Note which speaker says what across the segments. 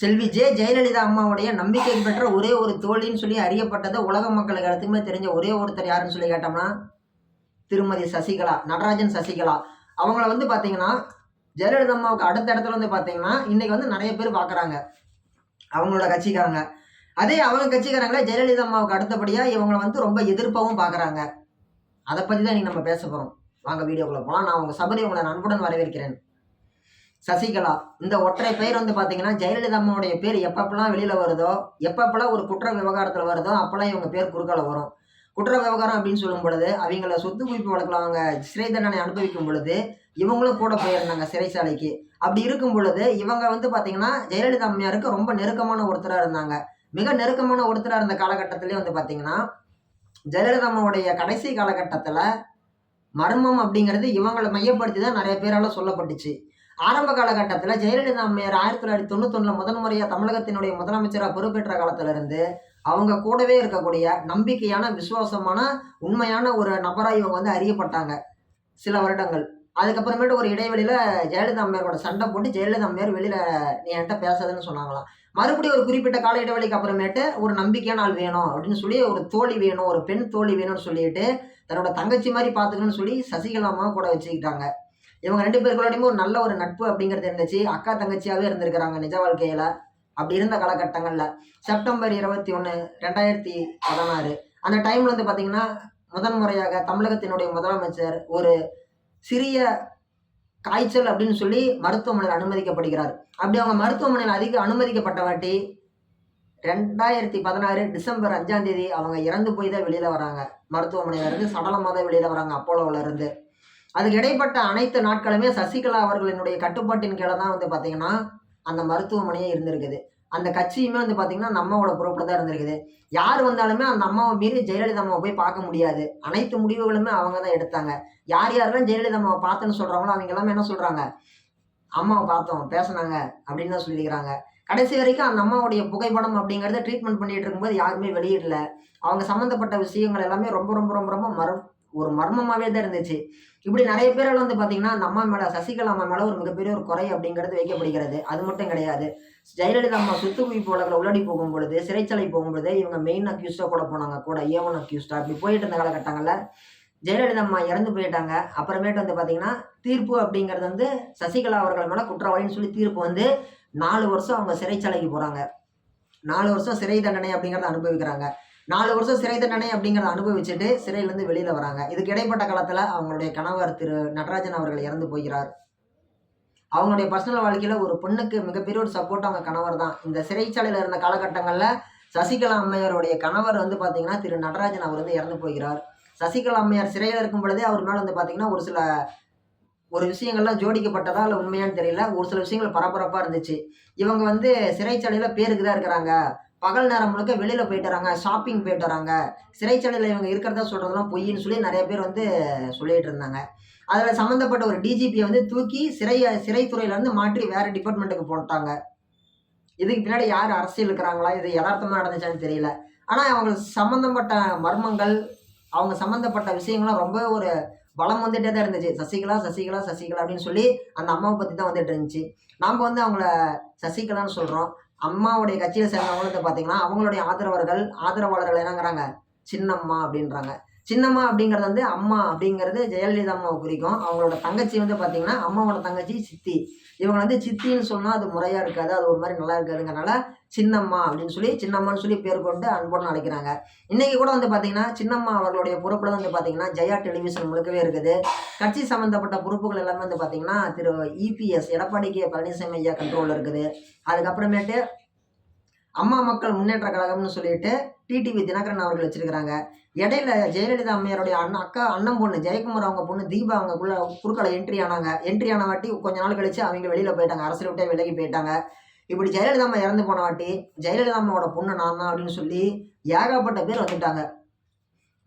Speaker 1: செல்வி ஜெ. ஜெயலலிதா அம்மாவுடைய நம்பிக்கை பெற்ற ஒரே ஒரு தோழின்னு சொல்லி அறியப்பட்டதை உலக மக்களுக்கு எல்லாத்துக்குமே தெரிஞ்ச ஒரே ஒருத்தர் யாருன்னு சொல்லி கேட்டோம்னா திருமதி சசிகலா நடராஜன் சசிகலா. அவங்கள வந்து பார்த்தீங்கன்னா ஜெயலலிதா அம்மாவுக்கு அடுத்த இடத்துல வந்து பார்த்தீங்கன்னா இன்றைக்கி வந்து நிறைய பேர் பார்க்குறாங்க அவங்களோட கட்சிக்காரங்க. அதே அவங்க கட்சிக்காரங்களே ஜெயலலிதா அம்மாவுக்கு அடுத்தபடியாக இவங்களை வந்து ரொம்ப எதிர்ப்பாகவும் பார்க்குறாங்க அதை பற்றி தான் இன்றைக்கி நம்ம பேச போகிறோம் வாங்க வீடியோக்குள்ளே போகலாம் நான் உங்கள் சபரி உங்களை நண்புடன் வரவேற்கிறேன். சசிகலா. இந்த ஒற்றை பெயர் வந்து பார்த்தீங்கன்னா ஜெயலலிதா அம்மாவுடைய பேர் எப்பப்பெல்லாம் வெளியில் வருதோ எப்பப்பெல்லாம் ஒரு குற்ற விவகாரத்தில் வருதோ அப்போல்லாம் இவங்க பேர் குறுக்கால வரும். குற்ற விவகாரம் அப்படின்னு சொல்லும் பொழுது அவங்கள சொத்து குவிப்பு வழக்கில் அவங்க சிறை தண்டனை அனுபவிக்கும் பொழுது இவங்களும் கூட போயிருந்தாங்க சிறைச்சாலைக்கு. அப்படி இருக்கும் பொழுது இவங்க வந்து பார்த்தீங்கன்னா ஜெயலலிதா அம்மையாருக்கு ரொம்ப நெருக்கமான ஒருத்தராக இருந்தாங்க. மிக நெருக்கமான ஒருத்தராக இருந்த காலகட்டத்திலே வந்து பார்த்தீங்கன்னா ஜெயலலிதா அம்மாவுடைய கடைசி காலகட்டத்தில் மர்மம் அப்படிங்கிறது இவங்களை மையப்படுத்தி தான் நிறைய பேரால் சொல்லப்பட்டுச்சு. ஆரம்ப காலகட்டத்தில் ஜெயலலிதா அம்மையார் ஆயிரத்தி தொள்ளாயிரத்தி தொண்ணூத்தொன்னில் முதன் முறையாக தமிழகத்தினுடைய முதலமைச்சராக பொறுப்பேற்ற காலத்திலிருந்து அவங்க கூடவே இருக்கக்கூடிய நம்பிக்கையான விசுவாசமான உண்மையான ஒரு நபராக இவங்க வந்து அறியப்பட்டாங்க சில வருடங்கள். அதுக்கப்புறமேட்டு ஒரு இடைவெளியில் ஜெயலலிதா அம்மையாரோட சண்டை போட்டு ஜெயலலிதா அம்மையார் வெளியில் நீ என்கிட்ட பேசாதுன்னு சொன்னாங்களாம். மறுபடியும் ஒரு குறிப்பிட்ட கால இடைவெளிக்கு அப்புறமேட்டு ஒரு நம்பிக்கையான ஆள் வேணும் அப்படின்னு சொல்லி ஒரு தோழி வேணும் ஒரு பெண் தோழி வேணும்னு சொல்லிட்டு தன்னோட தங்கச்சி மாதிரி பார்த்துக்கணும்னு சொல்லி சசிகலாமாவை கூட வச்சுக்கிட்டாங்க. இவங்க ரெண்டு பேருக்குள்ளேயுமே ஒரு நல்ல ஒரு நட்பு அப்படிங்கிறது இருந்துச்சு. அக்கா தங்கச்சியாகவே இருந்திருக்கிறாங்க நிஜ வாழ்க்கையில். அப்படி இருந்த காலகட்டங்களில். செப்டம்பர் இருபத்தி ஒன்று ரெண்டாயிரத்தி பதினாறு. அந்த டைம்ல வந்து பார்த்திங்கன்னா முதன் முறையாக தமிழகத்தினுடைய முதலமைச்சர் ஒரு சிறிய காய்ச்சல் அப்படின்னு சொல்லி மருத்துவமனையில் அனுமதிக்கப்படுகிறார். அப்படி அவங்க மருத்துவமனையில் அதிக அனுமதிக்கப்பட்ட வாட்டி ரெண்டாயிரத்தி பதினாறு டிசம்பர் அஞ்சாம் தேதி அவங்க இறந்து போய் தான் வெளியில வராங்க. மருத்துவமனையில இருந்து சடலமாக தான் வெளியில வராங்க அப்போலோவில் அதுக்கு இடைப்பட்ட அனைத்து நாட்களுமே சசிகலா அவர்களினுடைய கட்டுப்பாட்டின் கீழே தான் வந்து பார்த்தீங்கன்னா அந்த மருத்துவமனையே இருந்திருக்குது. அந்த கட்சியுமே வந்து பார்த்தீங்கன்னா அந்த அம்மாவோட பொறுப்பில் தான் இருந்திருக்குது. யார் வந்தாலுமே அந்த அம்மாவை மீறி ஜெயலலிதா அம்மாவை போய் பார்க்க முடியாது. அனைத்து முடிவுகளுமே அவங்க தான் எடுத்தாங்க. யார் யாரெல்லாம் ஜெயலலிதா அம்மாவை பார்த்துன்னு சொல்கிறாங்களோ அவங்க எல்லாமே என்ன சொல்கிறாங்க அம்மாவை பார்த்தோம் பேசினாங்க அப்படின்னு தான் சொல்லியிருக்கிறாங்க. கடைசி வரைக்கும் அந்த அம்மாவுடைய புகைப்படம் அப்படிங்கிறத ட்ரீட்மெண்ட் பண்ணிட்டு இருக்கும்போது யாருமே வெளியிடல. அவங்க சம்மந்தப்பட்ட விஷயங்கள் எல்லாமே ரொம்ப ரொம்ப ரொம்ப ரொம்ப மறு ஒரு மர்மமாகவே தான் இருந்துச்சு. இப்படி நிறைய பேரால் வந்து பார்த்தீங்கன்னா அந்த அம்மா மேலே சசிகலா அம்மா மேலே ஒரு மிகப்பெரிய ஒரு குறை அப்படிங்கிறது வைக்கப்படுகிறது. அது மட்டும் கிடையாது. ஜெயலலிதா அம்மா சுத்து குவிப்பு வழக்கில் உள்ளடி போகும் பொழுது சிறைச்சாலை போகும் பொழுது இவங்க மெயின் அக்யூஸ்டாக கூட போனாங்க. கூட ஏவன் அக்யூஸ்டா அப்படி போயிட்டு இருந்த காலகட்டங்களில் ஜெயலலிதா அம்மா இறந்து போயிட்டாங்க. அப்புறமேட்டு வந்து பார்த்தீங்கன்னா தீர்ப்பு அப்படிங்கிறது வந்து சசிகலா அவர்கள் மேலே குற்றவாளின்னு சொல்லி தீர்ப்பு வந்து நாலு வருஷம் அவங்க சிறைச்சாலைக்கு போகிறாங்க நாலு வருஷம் சிறை தண்டனை அப்படிங்கிறத அனுபவிக்கிறாங்க. நாலு வருஷம் சிறை தண்டனை அப்படிங்கிறத அனுபவிச்சுட்டு சிறையிலேருந்து வெளியில் வராங்க. இதுக்கு இடைப்பட்ட காலத்தில் அவங்களுடைய கணவர் திரு நடராஜன் அவர்கள் இறந்து போகிறார். அவங்களுடைய பர்சனல் வாழ்க்கையில் ஒரு பொண்ணுக்கு மிகப்பெரிய ஒரு சப்போர்ட் அவங்க கணவர் தான். இந்த சிறைச்சாலையில் இருந்த காலகட்டங்களில் சசிகலா அம்மையாருடைய கணவர் வந்து பார்த்தீங்கன்னா திரு நடராஜன் அவர் வந்து இறந்து போகிறார். சசிகலா அம்மையார் சிறையில் இருக்கும் பொழுதே அவர் மேலே வந்து பார்த்தீங்கன்னா ஒரு சில ஒரு விஷயங்கள்லாம் ஜோடிக்கப்பட்டதா இல்லை உண்மையான்னு தெரியல. ஒரு சில விஷயங்கள் பரபரப்பாக இருந்துச்சு. இவங்க வந்து சிறைச்சாலையில் பேருக்கு தான் இருக்கிறாங்க. பகல் நேரம் முழுக்க வெளியில் போயிட்டு வராங்க ஷாப்பிங் போயிட்டு வராங்க. சிறைச்சாலையில் இவங்க இருக்கிறதா சொல்கிறதெல்லாம் பொய்ன்னு சொல்லி நிறைய பேர் வந்து சொல்லிட்டு இருந்தாங்க. அதில் சம்மந்தப்பட்ட ஒரு டிஜிபியை வந்து தூக்கி சிறை சிறைத்துறையிலேருந்து மாற்றி வேறு டிபார்ட்மெண்ட்டுக்கு போட்டாங்க. இதுக்கு பின்னாடி யார் அரசியல் இருக்கிறாங்களா? இது யதார்த்தமாக நடந்துச்சான்னு தெரியல. ஆனால் அவங்க சம்மந்தப்பட்ட மர்மங்கள் அவங்க சம்மந்தப்பட்ட விஷயங்கள்லாம் ரொம்ப ஒரு பலம் வந்துட்டே தான் இருந்துச்சு. சசிகலா சசிகலா சசிகலா அப்படின்னு சொல்லி அந்த அம்மாவை பற்றி தான் வந்துட்டு இருந்துச்சு. நாம் வந்து அவங்கள சசிகலான்னு சொல்கிறோம் அம்மாவுடைய கட்சியில் சேர்ந்தவங்களுக்கு வந்து பார்த்தீங்கன்னா அவங்களுடைய ஆதரவர்கள் ஆதரவாளர்கள் என்னங்கிறாங்க? சின்னம்மா அப்படின்றாங்க. சின்னம்மா அப்படிங்கிறது வந்து அம்மா அப்படிங்கிறது ஜெயலலிதா அம்மாவை குறிக்கும். அவங்களோட தங்கச்சி வந்து பார்த்தீங்கன்னா அம்மாவோட தங்கச்சி சித்தி. இவங்க வந்து சித்தின்னு சொன்னால் அது முறையாக இருக்காது அது ஒரு மாதிரி நல்லா இருக்காதுங்கிறனால சின்னம்மா அப்படின்னு சொல்லி சின்னம்மான்னு சொல்லி பேர் கொண்டு அன்போடு அழைக்கிறாங்க. இன்னைக்கு கூட வந்து பார்த்தீங்கன்னா சின்னம்மா அவர்களுடைய பொறுப்பில் வந்து பார்த்தீங்கன்னா ஜெயா டெலிவிஷன் முழுக்கவே இருக்குது. கட்சி சம்மந்தப்பட்ட பொறுப்புகள் எல்லாமே வந்து பார்த்தீங்கன்னா திரு இபிஎஸ் எடப்பாடி கே பழனிசாமி ஐயா கண்ட்ரோலில் இருக்குது. அதுக்கப்புறமேட்டு அம்மா மக்கள் முன்னேற்ற கழகம்னு சொல்லிட்டு டிடிவி தினகரன் அவர்கள் வச்சிருக்கிறாங்க. இடையில ஜெயலலிதா அம்மையாருடைய அண்ணன் அக்கா அண்ணன் பொண்ணு ஜெயக்குமார் அவங்க பொண்ணு தீபா அவங்கக்குள்ள குறுக்களை என்ட்ரி ஆனாங்க. என்ட்ரி ஆன வாட்டி கொஞ்ச நாள் கழிச்சு அவங்க வெளியில போயிட்டாங்க. அரசியல் விட்டே விலகி போயிட்டாங்க. இப்படி ஜெயலலிதா அம்மா இறந்து போன வாட்டி ஜெயலலிதா அம்மாவோட பொண்ணு நான் தான் அப்படின்னு சொல்லி ஏகப்பட்ட பேர் வந்துட்டாங்க.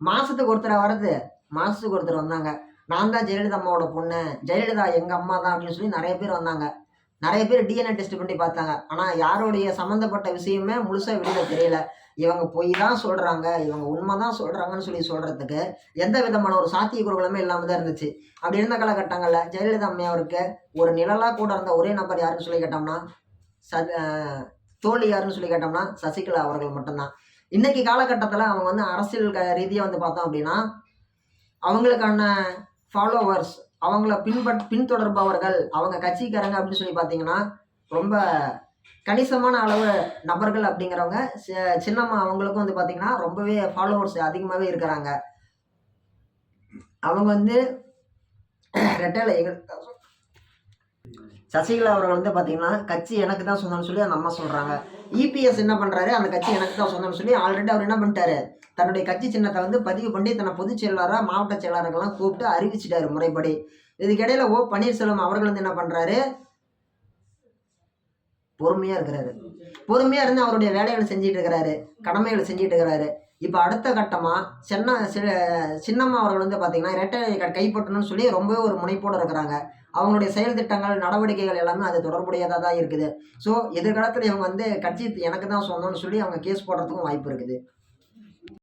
Speaker 1: மாசத்துக்கு ஒருத்தர் வர்றது மாசத்துக்கு ஒருத்தர் வந்தாங்க. நான் தான் ஜெயலலிதா அம்மாவோட பொண்ணு ஜெயலலிதா எங்க அம்மா தான் அப்படின்னு சொல்லி நிறைய பேர் வந்தாங்க. நிறைய பேர் டிஎன்ஏ டெஸ்ட் பண்ணி பார்த்தாங்க. ஆனால் யாருடைய சம்மந்தப்பட்ட விஷயமே முழுசாக வெளியில் தெரியல. இவங்க பொய் தான் சொல்கிறாங்க இவங்க உண்மை தான் சொல்கிறாங்கன்னு சொல்லி சொல்கிறதுக்கு எந்த விதமான ஒரு சாத்தியக்கூறுகளுமே இல்லாமல் தான் இருந்துச்சு. அப்படி இருந்த காலகட்டங்களில் ஜெயலலிதா அம்மையாருக்கு ஒரு நிழலாக கூட இருந்த ஒரே நபர் யாருன்னு சொல்லி கேட்டோம்னா ச தோழி யாருன்னு சொல்லி கேட்டோம்னா சசிகலா அவர்கள் மட்டும்தான். இன்னைக்கு காலகட்டத்தில் அவங்க வந்து அரசியல் க ரீதியாக வந்து பார்த்தோம் அப்படின்னா அவங்களுக்கான ஃபாலோவர்ஸ் அவங்கள பின்பற் பின்தொடர்பவர்கள் அவங்க கட்சிக்காரங்க அப்படின்னு சொல்லி பார்த்தீங்கன்னா ரொம்ப கணிசமான அளவு நபர்கள் அப்படிங்கிறவங்க சின்னம்மா அவங்களுக்கும் வந்து பார்த்தீங்கன்னா ரொம்பவே ஃபாலோவர்ஸ் அதிகமாகவே இருக்கிறாங்க. அவங்க வந்து ரெட்டையில எங்க சசிகலா அவர்கள் வந்து பார்த்தீங்கன்னா கட்சி எனக்கு தான் சொந்தம்னு சொல்லி அந்த அம்மா சொல்கிறாங்க இபிஎஸ் என்ன பண்ணுறாரு அந்த கட்சி எனக்கு தான் சொந்தம்னு சொல்லி ஆல்ரெடி அவர் என்ன பண்ணிட்டாரு? தன்னுடைய கட்சி சின்னத்தை வந்து பதிவு பண்ணி தன்னை பொதுச் செயலாளராக மாவட்ட செயலாளர்கள்லாம் கூப்பிட்டு அறிவிச்சிட்டாரு முறைப்படி. இதுக்கிடையில் ஓ பன்னீர்செல்வம் அவர்கள் வந்து என்ன பண்ணுறாரு பொறுமையாக இருக்கிறாரு. பொறுமையாக இருந்து அவருடைய வேலைகளை செஞ்சுட்டு இருக்கிறாரு. கடமைகளை செஞ்சுட்டு இருக்கிறாரு. இப்போ அடுத்த கட்டமாக சின்ன சி- சின்னம்மா அவர்கள் வந்து பார்த்தீங்கன்னா இரட்டை க- கைப்பற்றணும்னு சொல்லி ரொம்பவே ஒரு முனைப்போடு இருக்கிறாங்க. அவங்களுடைய செயல் திட்டங்கள் நடவடிக்கைகள் எல்லாமே அது தொடர்புடையதாக தான் இருக்குது. ஸோ எதிர்காலத்தில் இவங்க வந்து கட்சி எனக்கு தான் சொந்தம்னு சொல்லி அவங்க கேஸ் போடுறதுக்கும் வாய்ப்பு இருக்குது.